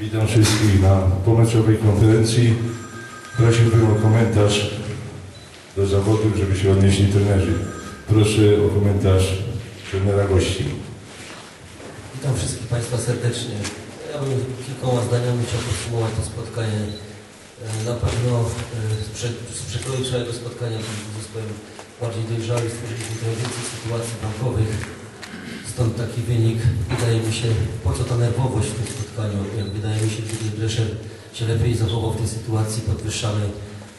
Witam wszystkich na pomeczowej konferencji. Prosiłbym o komentarz do zawodów, żeby się odnieśli trenerzy. Proszę o komentarz trenera gości. Witam wszystkich Państwa serdecznie. Ja bym kilkoma zdaniami chciał podsumować to spotkanie. E, Na pewno e, z prze- z przekroju spotkania byliśmy zespołem bardziej dojrzałym, stworzyliśmy więcej sytuacji bramkowych. Stąd taki wynik. Wydaje mi się, po co ta nerwowość w tym spotkaniu? Jak wydaje mi się, że Breszer się lepiej zachował w tej sytuacji, podwyższamy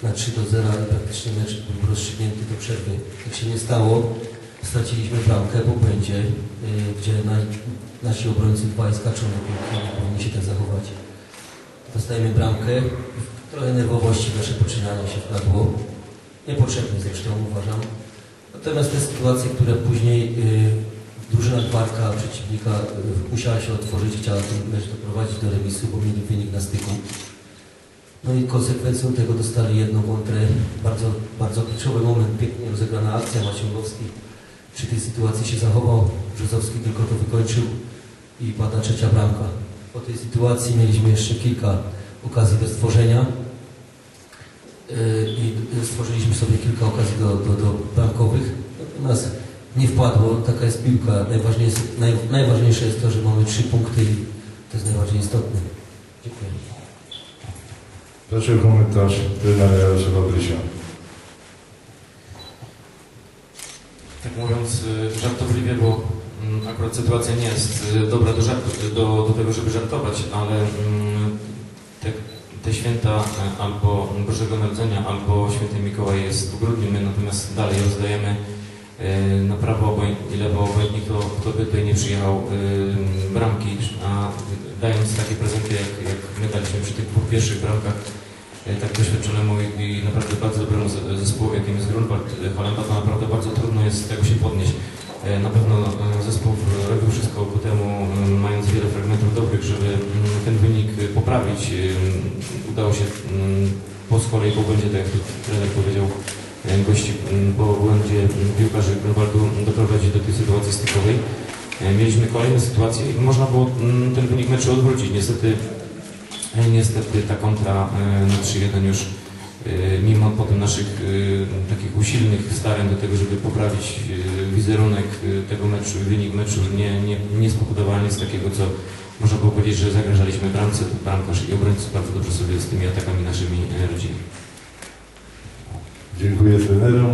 na 3 do 0, ale praktycznie mecz był rozstrzygnięty do przerwy. Tak się nie stało. Straciliśmy bramkę po błędzie, y, gdzie na, nasi obrońcy dwaj skaczą na nie powinni się tak zachować. Dostajemy bramkę, trochę nerwowości nasze poczynania się wpadło. Niepotrzebnie zresztą uważam. Natomiast te sytuacje, które później y, drużyna Gwarka przeciwnika y, musiała się otworzyć, chciała ten mecz doprowadzić do remisu, bo mieli wynik na styku. No i konsekwencją tego dostali jedną kontrę, bardzo, bardzo kluczowy moment, pięknie rozegrana akcja Maciągowski. Przy tej sytuacji się zachował, Brzozowski tylko to wykończył i pada trzecia bramka. Po tej sytuacji mieliśmy jeszcze kilka okazji do stworzenia Yy, i stworzyliśmy sobie kilka okazji do, do, do bramkowych. Natomiast nie wpadło, taka jest piłka. Najważniejsze, naj, najważniejsze jest to, że mamy trzy punkty i to jest najbardziej istotne. Dziękuję. Proszę o komentarz trenera Jarosława Brysia. Tak mówiąc y, żartobliwie, bo mm, akurat sytuacja nie jest y, dobra do, żartu, do, do tego, żeby żartować, ale mm, te, te święta y, albo Bożego Narodzenia, albo Święty Mikołaj jest w grudniu, my natomiast dalej rozdajemy prawo obojętnie, lewo obojętnie, kto, kto by tutaj nie przyjechał y, bramki, a dając takie prezenty, jak, jak my daliśmy przy tych pierwszych bramkach, e, tak doświadczonemu i, i naprawdę bardzo dobremu zespołowi, jakim jest Grunwald e, Holenda, to naprawdę bardzo trudno jest z tego się podnieść. Na pewno zespół robił wszystko ku temu, mając wiele fragmentów dobrych, żeby ten wynik poprawić. Udało się po z kolei po błędzie, tak jak gości po błędzie piłkarzy Grunwaldu doprowadzić do tej sytuacji stykowej. E, Mieliśmy kolejne sytuacje i można było ten wynik meczu odwrócić. Niestety E, Niestety ta kontra e, na 3-1 już mimo potem naszych takich usilnych starań do tego, żeby poprawić wizerunek tego meczu, wynik meczu nie, nie, nie spowodowała nic takiego, co można było powiedzieć, że zagrażaliśmy bramce, bramkarz i obrońcy bardzo dobrze sobie z tymi atakami naszymi radzili. Dziękuję trenerom.